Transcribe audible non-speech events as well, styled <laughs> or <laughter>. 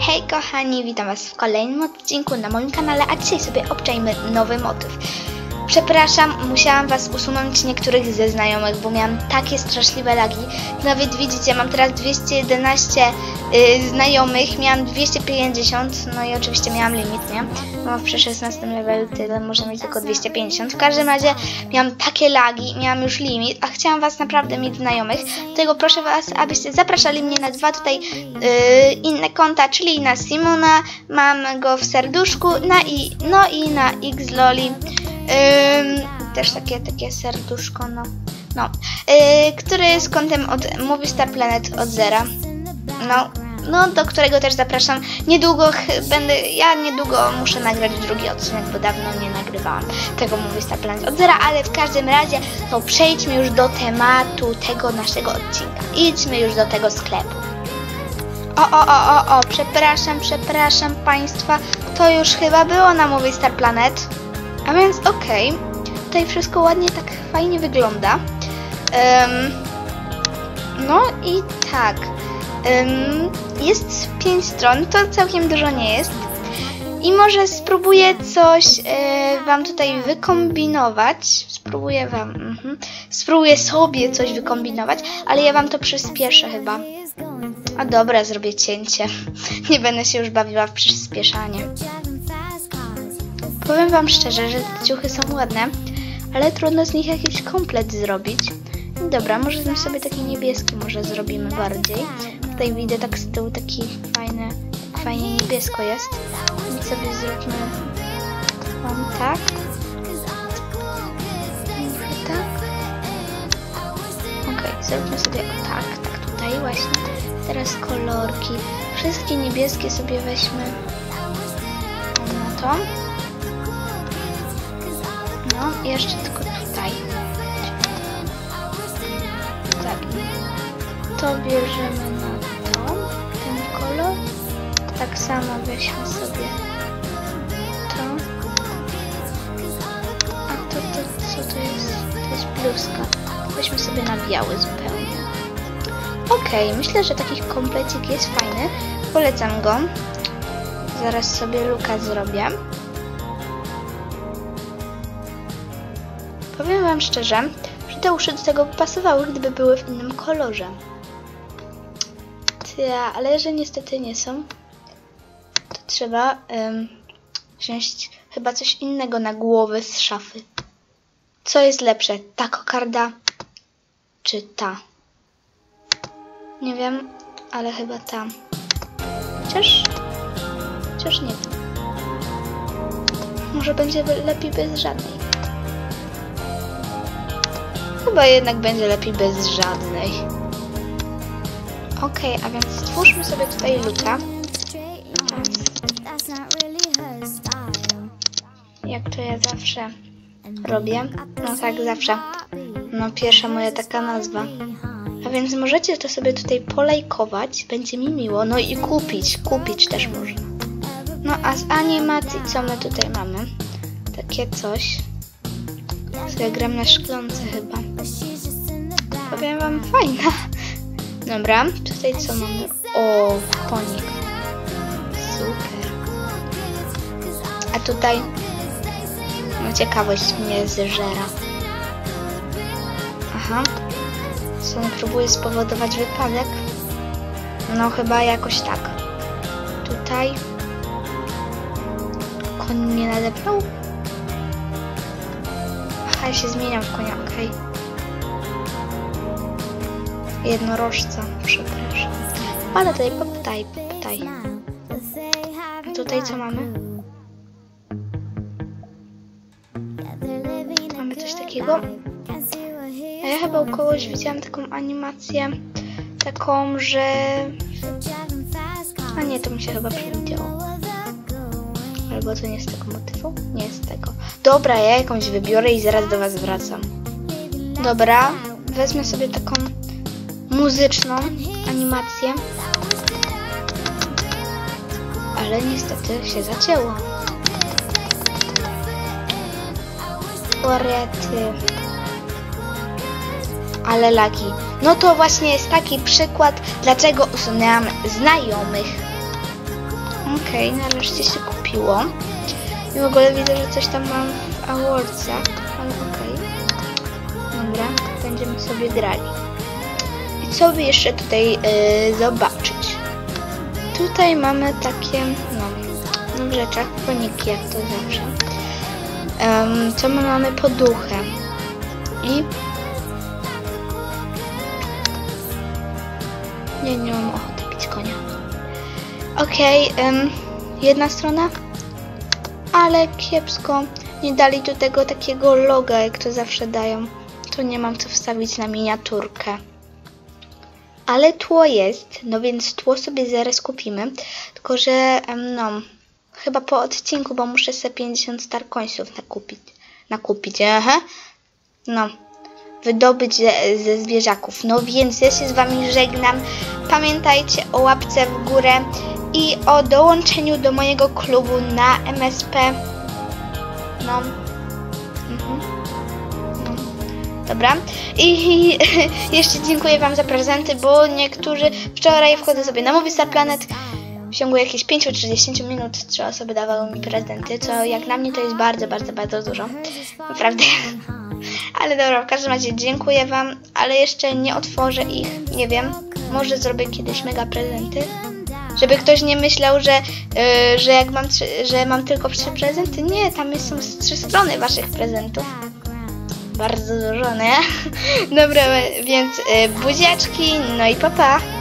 Hej kochani, witam was w kolejnym odcinku na moim kanale, a dzisiaj sobie obczajmy nowy motyw. Przepraszam, musiałam was usunąć niektórych ze znajomych, bo miałam takie straszliwe lagi. Nawet widzicie, mam teraz 211 y, znajomych, miałam 250, no i oczywiście miałam limit, nie? No przy 16 levelu tyle, można mieć tylko 250. W każdym razie miałam takie lagi, miałam już limit, a chciałam was naprawdę mieć znajomych. Dlatego proszę was, abyście zapraszali mnie na dwa tutaj y, inne konta, czyli na Simona, mam go w serduszku, na i, no i na Xloli. Ym, też takie, takie serduszko, no. no. Yy, który jest kontem od Movie Star Planet od zera. No, no, do którego też zapraszam. Niedługo będę, ja niedługo muszę nagrać drugi odcinek, bo dawno nie nagrywałam tego Movie Star Planet od zera, ale w każdym razie, to przejdźmy już do tematu tego naszego odcinka. Idźmy już do tego sklepu. O, o, o, o, o, przepraszam, przepraszam Państwa, to już chyba było na Movie Star Planet. A więc okej, tutaj wszystko ładnie tak fajnie wygląda. Em, no i tak, em, jest pięć stron, to całkiem dużo nie jest. I może spróbuję coś e, Wam tutaj wykombinować. Spróbuję Wam, mhm. spróbuję sobie coś wykombinować, ale ja Wam to przyspieszę chyba. A dobra, zrobię cięcie. <laughs> Nie będę się już bawiła w przyspieszanie. Powiem wam szczerze, że te ciuchy są ładne, ale trudno z nich jakiś komplet zrobić. Dobra, może bym sobie taki niebieski może zrobimy bardziej. Tutaj widzę tak z tyłu taki fajny, tak fajnie niebiesko jest. Więc sobie zróbmy mam tak. Tak. Okej, zróbmy sobie o tak, tak tutaj właśnie. Teraz kolorki. Wszystkie niebieskie sobie weźmy na to. Jeszcze tylko tutaj. Tak. To bierzemy na to, ten kolor. Tak samo weźmy sobie to. A to, to co to jest? To jest bluzka. Weźmy sobie na biały zupełnie. Okej, myślę, że taki komplecik jest fajny. Polecam go. Zaraz sobie luka zrobię. Powiem wam szczerze, że te uszy do tego by pasowały, gdyby były w innym kolorze. Tja, ale że niestety nie są, to trzeba em, wziąć chyba coś innego na głowę z szafy. Co jest lepsze, ta kokarda czy ta? Nie wiem, ale chyba ta. Chociaż... Chociaż nie. Może będzie lepiej bez żadnej. Chyba jednak będzie lepiej bez żadnej. Okej, a więc stwórzmy sobie tutaj luka. Jak to ja zawsze robię. No tak, zawsze. No pierwsza moja taka nazwa. A więc możecie to sobie tutaj polajkować, będzie mi miło. No i kupić, kupić też można. No a z animacji co my tutaj mamy? Takie coś. Ja gram na szklance chyba. Powiem wam fajna. Dobra, tutaj co mamy? O, konik. Super. A tutaj no ciekawość mnie zżera. Aha. Co on próbuje spowodować wypadek? No chyba jakoś tak. Tutaj koń mnie nadepnął? Aha, ja się zmieniam w konia, okej. Jednorożca, przepraszam. Ale tutaj, poptaj. A tutaj co mamy? Mamy coś takiego? A ja chyba u kogoś widziałam taką animację, taką, że... A nie, to mi się chyba przewidziało. Albo to nie z tego motywu? Nie z tego. Dobra, ja jakąś wybiorę i zaraz do was wracam. Dobra, wezmę sobie taką muzyczną animację. Ale niestety się zacięło. Orety. Ale lagi. No to właśnie jest taki przykład, dlaczego usunęłam znajomych. Okej, nareszcie się kupiło. I w ogóle widzę, że coś tam mam w awardsach, ale okej. Dobra, będziemy sobie grali. Co by jeszcze tutaj y, zobaczyć? Tutaj mamy takie, no, w rzeczach koniki, jak to zawsze. Em, co my mamy? Poduchę. I... Nie, nie mam ochoty pić konia. Okej, em, jedna strona, ale kiepsko. Nie dali do tego takiego loga, jak to zawsze dają. Tu nie mam co wstawić na miniaturkę. Ale tło jest, no więc tło sobie zaraz kupimy. Tylko, że no, chyba po odcinku, bo muszę sobie 50 star coinsów nakupić. Nakupić, aha. No, wydobyć ze, ze zwierzaków. No więc ja się z Wami żegnam. Pamiętajcie o łapce w górę i o dołączeniu do mojego klubu na MSP. No. Mhm. Dobra. I <laughs> jeszcze dziękuję Wam za prezenty, bo niektórzy wczoraj wchodzę sobie na Movistar Planet. W ciągu jakichś 5 czy 10 minut trzy osoby dawały mi prezenty, co jak na mnie to jest bardzo, bardzo, bardzo dużo. Naprawdę. <laughs> Ale dobra, w każdym razie dziękuję Wam, ale jeszcze nie otworzę ich. Nie wiem, może zrobię kiedyś mega prezenty. Żeby ktoś nie myślał, że, yy, że jak mam, że mam tylko trzy prezenty. Nie, tam są trzy strony Waszych prezentów. Bardzo dużo, nie? <laughs> Dobra, więc yy, buziaczki, no i papa. Pa.